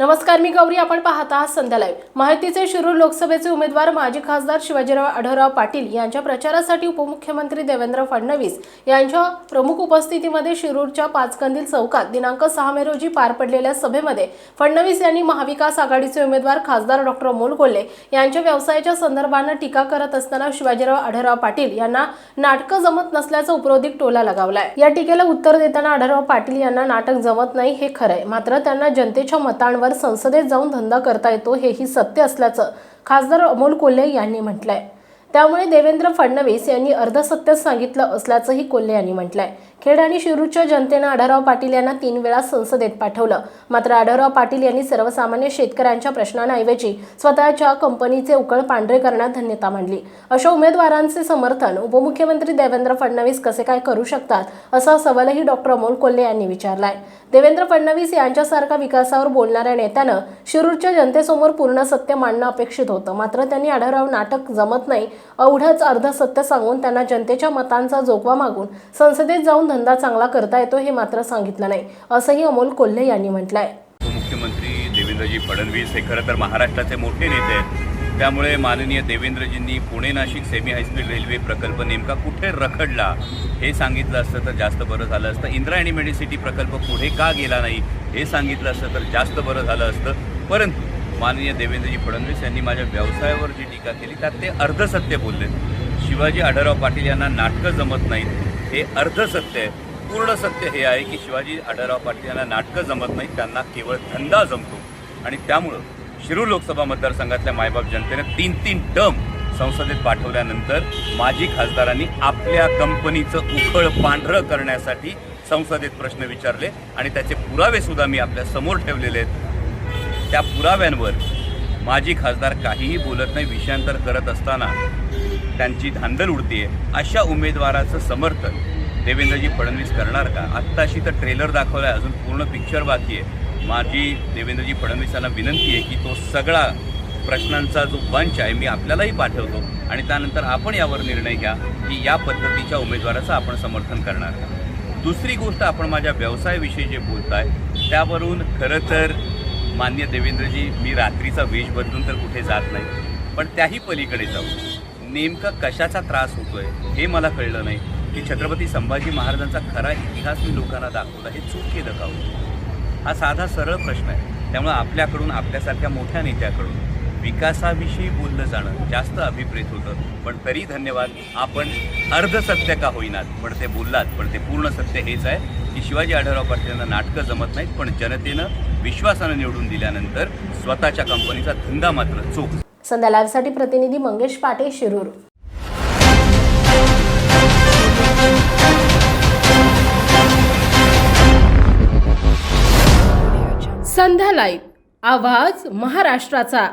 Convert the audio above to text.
नमस्कार मी गौरी. आपण पाहत आहात संध्या लाईव्ह. माहितीचे शिरूर लोकसभेचे उमेदवार माजी खासदार शिवाजीराव आढळराव पाटील यांच्या प्रचारासाठी उपमुख्यमंत्री देवेंद्र फडणवीस यांच्या प्रमुख उपस्थितीमध्ये शिरूरच्या पाचकंदील चौकात दिनांक सहा मे रोजी पार पडलेल्या सभेमध्ये फडणवीस यांनी महाविकास आघाडीचे उमेदवार खासदार डॉक्टर अमोल कोल्हे यांच्या व्यवसायाच्या संदर्भानं टीका करत असताना शिवाजीराव आढळराव पाटील यांना नाटकं जमत नसल्याचा उपरोधिक टोला लगावलाय. या टीकेला उत्तर देताना आढळराव पाटील यांना नाटक जमत नाही हे खरंय. मात्र त्यांना जनतेच्या मतांवर संसदेत जाऊन धंदा करता येतो हेही सत्य असल्याचं खासदार अमोल कोल्हे यांनी म्हटलंय. त्यामुळे देवेंद्र फडणवीस यांनी अर्धसत्य सांगितलं असल्याचंही कोल्हे यांनी म्हटलंय. खेड आणि शिरूरच्या जनतेनं आढळराव पाटील यांना तीन वेळा संसदेत पाठवलं. मात्र आढळराव पाटील यांनी सर्वसामान्य शेतकऱ्यांच्या प्रश्नांऐवजी स्वतःच्या कंपनीचे उकळ पांढरे करण्यात धन्यता मांडली. अशा उमेदवारांचे समर्थन उपमुख्यमंत्री देवेंद्र फडणवीस कसे काय करू शकतात असा सवालही डॉक्टर अमोल कोल्हे यांनी विचारलाय. देवेंद्र फडणवीस यांच्यासारखा विकासावर बोलणाऱ्या नेत्यानं शिरूरच्या जनतेसमोर पूर्ण सत्य मांडणं अपेक्षित होतं. मात्र त्यांनी आढळराव नाटक जमत नाही एवढंच अर्ध सत्य सांगून त्यांना जनतेच्या मतांचा जोगवा मागून संसदेत जाऊन धंदा चांगला करता येतो हे मात्र सांगितलं नाही. असंही अमोल कोल्हे यांनी म्हटलंय. मुख्यमंत्री देवेंद्रजी फडणवीस हे खरं तर महाराष्ट्राचे मोठे नेते आहेत. त्यामुळे माननीय देवेंद्रजींनी Pune Nashik semi high speed railway प्रकल्प नेमका कुठे रखडला हे सांगितलं असतं तर जास्त बरं झालं असतं. इंद्रायणी मेडिसिटी प्रकल्प पुढे का गेला नाही हे सांगितलं असतं तर जास्त बरं झालं असतं. परंतु माननीय देवेंद्रजी फडणवीस यांनी माझ्या व्यवसायावर जी टीका केली त्यात ते अर्धसत्य बोलले. शिवाजी आढळराव पाटील यांना नाटकं जमत नाहीत. हे अर्धसत्य आहे पूर्ण सत्य हे आहे की शिवाजी आढळराव पाटील यांना नाटकं जमत नाही त्यांना केवळ धंदा जमतो. आणि त्यामुळं शिरूर लोकसभा मतदारसंघातल्या मायबाप जनतेनं तीन तीन टर्म संसदेत पाठवल्यानंतर माजी खासदारांनी आपल्या कंपनीचं उखळ पांढरं करण्यासाठी संसदेत प्रश्न विचारले आणि त्याचे पुरावे सुद्धा मी आपल्यासमोर ठेवलेले आहेत. त्या पुराव्यांवर माजी खासदार काहीही बोलत नाही विषयांतर करत असताना त्यांची धांदल उडते अशा उमेदवाराचं समर्थन देवेंद्रजी फडणवीस करणार का? आत्ताशी तर ट्रेलर दाखवला आहे अजून पूर्ण पिक्चर बाकी आहे. माझी देवेंद्रजी फडणवीसांना विनंती आहे की तो सगळा प्रश्नांचा जो बंच आहे मी आपल्यालाही पाठवतो आणि त्यानंतर आपण यावर निर्णय घ्या की या पद्धतीच्या उमेदवाराचं आपण समर्थन करणार का? दुसरी गोष्ट आपण माझ्या व्यवसायाविषयी जे बोलताय त्यावरून खरं तर मान्य देवेंद्रजी मी रात्रीचा वेश बदलून तर कुठे जात नाही पण त्याही पलीकडे जाऊ. नेमका कशाचा त्रास होतोय हे मला कळलं नाही की छत्रपती संभाजी महाराजांचा खरा इतिहास मी लोकांना दाखवला हे चूक केलं का हा साधा सरळ प्रश्न आहे. त्यामुळे आपल्याकडून आपल्यासारख्या मोठ्या नेत्याकडून विकासाविषयी बोललं जाणं जास्त अभिप्रेत होतं. पण तरी धन्यवाद आपण अर्धसत्य का होईनात? पण ते बोललात पण ते पूर्ण सत्य हेच आहे की शिवाजी आढळराव पाटील नाटकं जमत नाहीत पण जनतेनं विश्वासानं निवडून दिल्यानंतर स्वतःच्या कंपनीचा धंदा मात्र चोख. संध्या लाईव्हसाठी प्रतिनिधी मंगेश पाटे शिरूर. संध्या लाईव्ह आवाज महाराष्ट्राचा.